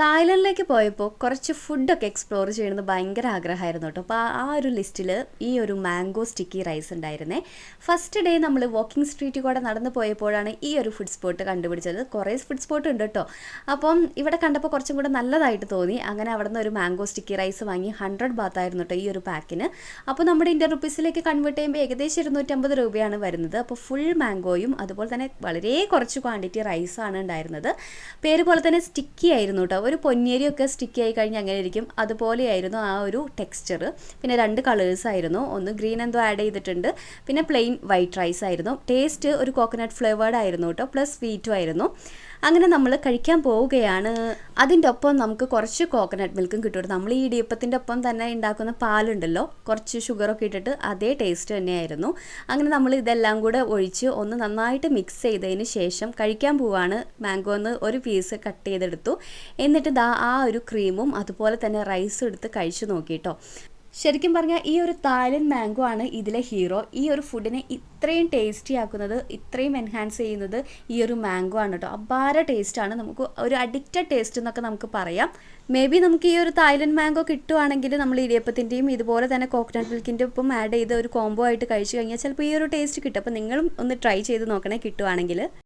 തായ്ലൻഡിലേക്ക് പോയപ്പോൾ കുറച്ച് ഫുഡൊക്കെ എക്സ്പ്ലോർ ചെയ്യണമെന്ന് ഭയങ്കര ആഗ്രഹമായിരുന്നു കേട്ടോ. അപ്പോൾ ആ ഒരു ലിസ്റ്റിൽ ഈ ഒരു മാംഗോ സ്റ്റിക്കി റൈസ് ഉണ്ടായിരുന്നേ. ഫസ്റ്റ് ഡേ നമ്മൾ വാക്കിംഗ് സ്ട്രീറ്റിൽ കൂടെ നടന്നു പോയപ്പോഴാണ് ഈ ഒരു ഫുഡ് സ്പോട്ട് കണ്ടുപിടിച്ചത്. കുറേ ഫുഡ് സ്പോട്ട് ഉണ്ട് കേട്ടോ. അപ്പം ഇവിടെ കണ്ടപ്പോൾ കുറച്ചും കൂടെ നല്ലതായിട്ട് തോന്നി. അങ്ങനെ അവിടെ നിന്ന് ഒരു മാംഗോ സ്റ്റിക്കി റൈസ് വാങ്ങി ഹൺഡ്രഡ് ബാത്തായിരുന്നു കേട്ടോ ഈ ഒരു പാക്കിന് അപ്പോൾ നമ്മുടെ ഇന്ത്യൻ റുപ്പീസിലേക്ക് കൺവേർട്ട് ചെയ്യുമ്പോൾ ഏകദേശം ഇരുന്നൂറ്റമ്പത് രൂപയാണ് വരുന്നത്. അപ്പോൾ ഫുൾ മാംഗോയും അതുപോലെ തന്നെ വളരെ കുറച്ച് ക്വാണ്ടിറ്റി റൈസാണ് ഉണ്ടായിരുന്നത്. പേര് പോലെ തന്നെ സ്റ്റിക്കി ആയിരുന്നു കേട്ടോ. ഒരു പൊന്നിയരിയൊക്കെ സ്റ്റിക്കി ആയി കഴിഞ്ഞാൽ അങ്ങനെ ഇരിക്കും. അതുപോലെയായിരുന്നു ആ ഒരു ടെക്സ്ചർ പിന്നെ രണ്ട് കളേഴ്സ് ആയിരുന്നു. ഒന്ന് ഗ്രീൻ എന്തോ ആഡ് ചെയ്തിട്ടുണ്ട്. പിന്നെ പ്ലെയിൻ വൈറ്റ് റൈസ് ആയിരുന്നു. ടേസ്റ്റ് ഒരു കോക്കനട്ട് ഫ്ലേവേർഡ് ആയിരുന്നു കേട്ടോ. പ്ലസ് സ്വീറ്റും ആയിരുന്നു. അങ്ങനെ നമ്മൾ കഴിക്കാൻ പോവുകയാണ്. അതിന്റെ ഒപ്പം നമുക്ക് കുറച്ച് കോക്കനട്ട് മിൽക്കും കിട്ടും. നമ്മൾ ഈ ഇടിയപ്പത്തിന്റെ ഒപ്പം തന്നെ ഉണ്ടാക്കുന്ന പാലുണ്ടല്ലോ കുറച്ച് ഷുഗറൊക്കെ ഇട്ടിട്ട് അതേ ടേസ്റ്റ് തന്നെയായിരുന്നു. അങ്ങനെ നമ്മൾ ഇതെല്ലാം കൂടെ ഒഴിച്ച് ഒന്ന് നന്നായിട്ട് മിക്സ് ചെയ്തതിന് ശേഷം കഴിക്കാൻ പോവാണ്. മാംഗോന്ന് ഒരു പീസ് കട്ട് ചെയ്തെടുത്തു. എന്നിട്ട് ദാ ആ ഒരു ക്രീമും അതുപോലെ തന്നെ റൈസും എടുത്ത് കഴിച്ചു നോക്കിട്ടോ. ശരിക്കും പറഞ്ഞാൽ ഈ ഒരു തായ്ലൻഡ് മാംഗോ ആണ് ഇതിലെ ഹീറോ. ഈ ഒരു ഫുഡിനെ ഇത്രയും ടേസ്റ്റി ആക്കുന്നത് ഇത്രയും എൻഹാൻസ് ചെയ്യുന്നത് ഈ ഒരു മാംഗോ ആണ് കേട്ടോ അപാര ടേസ്റ്റാണ് നമുക്ക് ഒരു അഡിക്റ്റഡ് ടേസ്റ്റ് എന്നൊക്കെ നമുക്ക് പറയാം. മേ ബി നമുക്ക് ഈ ഒരു തായ്ലൻഡ് മാംഗോ കിട്ടുവാണെങ്കിൽ നമ്മൾ ഇടിയപ്പത്തിന്റെയും ഇതുപോലെ തന്നെ കോക്കനട്ട് മിൽക്കിന്റെ ഒപ്പം ആഡ് ചെയ്ത് ഒരു കോംബോ ആയിട്ട് കഴിച്ചു കഴിഞ്ഞാൽ ചിലപ്പോൾ ഈ ഒരു ടേസ്റ്റ് കിട്ടും. അപ്പോൾ നിങ്ങളും ഒന്ന് ട്രൈ ചെയ്ത് നോക്കണേ കിട്ടുവാണെങ്കിൽ.